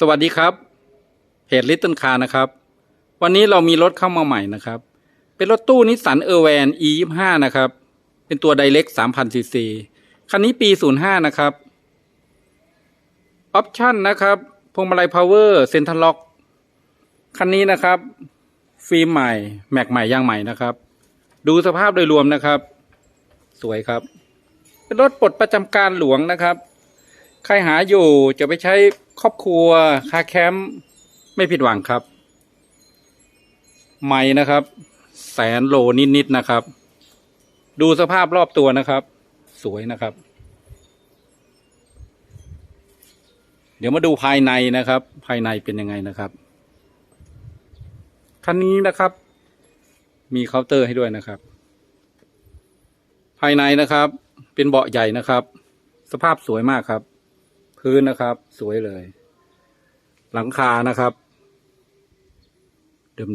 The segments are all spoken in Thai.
สวัสดีครับเพจลิตเติ้ลคาร์นะครับ วันนี้เรามีรถเข้ามาใหม่นะครับ เป็นรถตู้นิสสันเออร์แวน e 2 5นะครับ เป็นตัวไดเ c ก3,000ซีซีคันนี้ปี 05 นะครับ ออปชั่นนะครับพวงมาลัยพาวเวอร์เซ็นทรัลล็อก คันนี้นะครับ ฟิล์มใหม่ แม็กใหม่ยางใหม่นะครับ ดูสภาพโดยรวมนะครับ สวยครับ เป็นรถปลดประจำการหลวงนะครับ ใครหาอยู่จะไปใช้ครอบครัวคาแคมป์ไม่ผิดหวังครับใหม่นะครับ แสนโลนิดๆนะครับ ดูสภาพรอบตัวนะครับ สวยนะครับ เดี๋ยวมาดูภายในนะครับ ภายในเป็นยังไงนะครับคันนี้นะครับ มีเคาน์เตอร์ให้ด้วยนะครับ ภายในนะครับ เป็นเบาะใหญ่นะครับ สภาพสวยมากครับ พื้นนะครับ สวยเลย หลังคานะครับ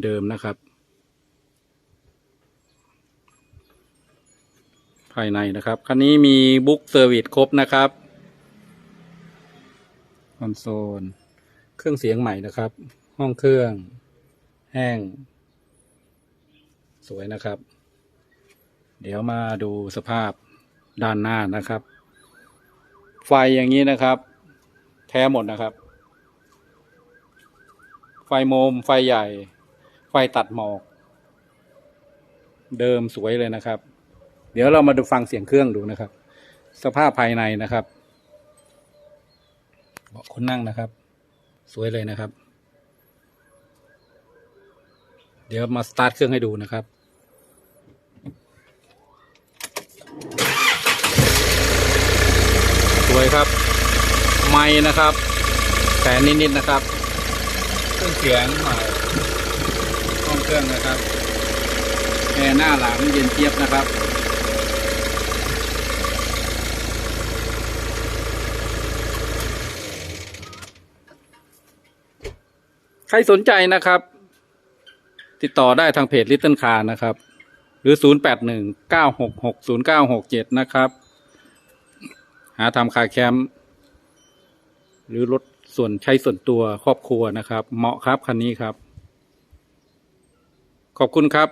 เดิมๆนะครับ ภายในนะครับ คันนี้มีบุ๊กเซอร์วิสครบนะครับคอนโซล เครื่องเสียงใหม่นะครับ ห้องเครื่อง แห้ง สวยนะครับ เดี๋ยวมาดูสภาพด้านหน้านะครับ ไฟอย่างนี้นะครับ แท้หมดนะครับ ไฟโมม ไฟใหญ่ ไฟตัดหมอก เดิมสวยเลยนะครับ เดี๋ยวเรามาดูฟังเสียงเครื่องดูนะครับ สภาพภายในนะครับเบาะคนนั่งนะครับ สวยเลยนะครับ เดี๋ยวมาสตาร์ทเครื่องให้ดูนะครับ สวยครับ ไม้นะครับแสนนิดๆนะครับ เครื่องเสียงใหม่ห้องเครื่องนะครับแอร์หน้าหลังเย็นเจี๊ยบนะครับใครสนใจนะครับ ติดต่อได้ทางเพจ Little Car นะครับ หรือ 0819660967 นะครับ หาทำคาแคมป์ หรือรถส่วนใช้ส่วนตัวครอบครัวนะครับ เหมาะครับคันนี้ครับ ขอบคุณครับ